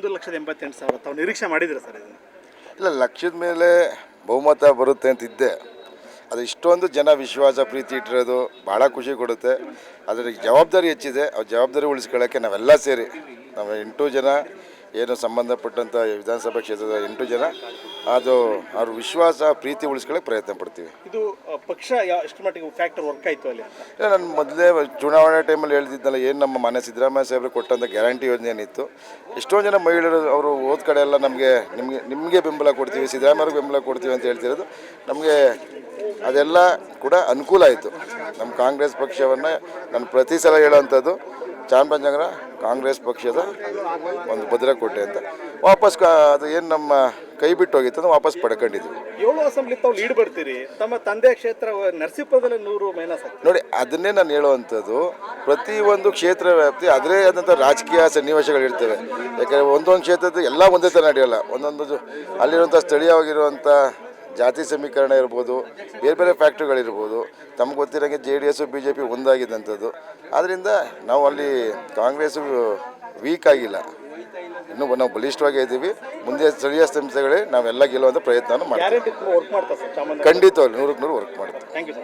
ಒಂದು ಲಕ್ಷದ ಎಂಬತ್ತೆಂಟು ಸಾವಿರ ತಾವು ನಿರೀಕ್ಷೆ ಮಾಡಿದ್ರೆ ಸರ್ ಇದನ್ನು? ಇಲ್ಲ, ಲಕ್ಷದ ಮೇಲೆ ಬಹುಮತ ಬರುತ್ತೆ ಅಂತ ಇದ್ದೆ. ಅದು ಇಷ್ಟೊಂದು ಜನ ವಿಶ್ವಾಸ, ಪ್ರೀತಿ ಇಟ್ಟಿರೋದು ಭಾಳ ಖುಷಿ ಕೊಡುತ್ತೆ. ಅದರ ಜವಾಬ್ದಾರಿ ಹೆಚ್ಚಿದೆ. ಆ ಜವಾಬ್ದಾರಿ ಉಳಿಸ್ಕೊಳ್ಳೋಕ್ಕೆ ನಾವೆಲ್ಲ ಸೇರಿ. ನಾವು ಎಂಟು ಜನ ಏನು ಸಂಬಂಧಪಟ್ಟಂಥ ವಿಧಾನಸಭಾ ಕ್ಷೇತ್ರದ ಎಂಟು ಜನ ಅದು ಅವ್ರ ವಿಶ್ವಾಸ ಪ್ರೀತಿ ಉಳಿಸ್ಕೊಳ್ಳೋಕೆ ಪ್ರಯತ್ನ ಪಡ್ತೀವಿ. ಇದು ಆ, ಪಕ್ಷ ಎಷ್ಟು ಮಟ್ಟಿಗೆ ಫ್ಯಾಕ್ಟರ್ ವರ್ಕ್ ಆಯಿತು ಅಲ್ಲಿ ಅಂತ? ಇಲ್ಲ ನಾನು ಮೊದಲೇ ಚುನಾವಣೆ ಟೈಮಲ್ಲಿ ಹೇಳ್ತಿದ್ದಲ್ಲ ಏನು ನಮ್ಮ ಮನೆ ಸಿದ್ದರಾಮಯ್ಯ ಸಾಹೇಬರು ಕೊಟ್ಟಂಥ ಗ್ಯಾರಂಟಿ ಯೋಜನೆ ಏನಿತ್ತು ಎಷ್ಟೊಂದು ಜನ ಮಹಿಳೆಯರು ಅವರು ಹೋದ ಕಡೆ ಎಲ್ಲ ನಮಗೆ ನಿಮಗೆ ನಿಮಗೆ ಬೆಂಬಲ ಕೊಡ್ತೀವಿ ಸಿದ್ದರಾಮಯ್ಯವ್ರಿಗೆ ಬೆಂಬಲ ಕೊಡ್ತೀವಿ ಅಂತ ಹೇಳ್ತಿರೋದು. ನಮಗೆ ಅದೆಲ್ಲ ಕೂಡ ಅನುಕೂಲ ಆಯಿತು. ನಮ್ಮ ಕಾಂಗ್ರೆಸ್ ಪಕ್ಷವನ್ನು ನಾನು ಪ್ರತಿ ಸಲ ಹೇಳೋವಂಥದ್ದು ಚಾಮರಾಜನಗರ ಕಾಂಗ್ರೆಸ್ ಪಕ್ಷದ ಒಂದು ಭದ್ರಕೋಟೆ ಅಂತ. ವಾಪಸ್ ಅದು ಏನು ನಮ್ಮ ಕೈ ಬಿಟ್ಟು ಹೋಗಿತ್ತು ಅದನ್ನ ವಾಪಸ್ ಪಡ್ಕೊಂಡಿದ್ವಿ. ಏಳು ಅಸೆಂಬ್ಲಿ ತಾವು ಲೀಡ್ ಬರ್ತೀರಿ. ತಮ್ಮ ತಂದೆ ಕ್ಷೇತ್ರ ನರಸೀಪುರದಲ್ಲಿ ನೂರು ಮೈನಸ್ ನೋಡಿ ಅದನ್ನೇ ನಾನು ಹೇಳುವಂಥದ್ದು ಪ್ರತಿಯೊಂದು ಕ್ಷೇತ್ರ ವ್ಯಾಪ್ತಿ ಅದರೇ ಆದಂಥ ರಾಜಕೀಯ ಸನ್ನಿವೇಶಗಳಿರ್ತವೆ ಯಾಕಂದರೆ ಒಂದೊಂದು ಕ್ಷೇತ್ರದ ಎಲ್ಲ ಒಂದೇ ಥರ ನಡೆಯಲ್ಲ. ಒಂದೊಂದು ಅಲ್ಲಿರುವಂಥ ಸ್ಥಳೀಯವಾಗಿರುವಂಥ ಜಾತಿ ಸಮೀಕರಣ ಇರ್ಬೋದು ಬೇರೆ ಬೇರೆ ಫ್ಯಾಕ್ಟ್ರಿಗಳಿರ್ಬೋದು ತಮ್ಗೆ ಗೊತ್ತಿರೋಂಗೆ J D S B J P ಒಂದಾಗಿದ್ದಂಥದ್ದು. ಆದ್ದರಿಂದ ನಾವು ಅಲ್ಲಿ ಕಾಂಗ್ರೆಸ್ಸು ವೀಕ್ ಆಗಿಲ್ಲ. ಇನ್ನೂ ನಾವು ಬಲಿಷ್ಠವಾಗೇ ಇದ್ದೀವಿ. ಮುಂದೆ ಸ್ಥಳೀಯ ಸಂಸ್ಥೆಗಳೇ ನಾವೆಲ್ಲ ಗೆಲ್ಲುವಂಥ ಪ್ರಯತ್ನ ಮಾಡ್ತೀವಿ. ಖಂಡಿತವಾಗಿ ನೂರಕ್ಕೆ ನೂರು ವರ್ಕ್ ಮಾಡ್ತೀವಿ ಥ್ಯಾಂಕ್ ಯು ಸರ್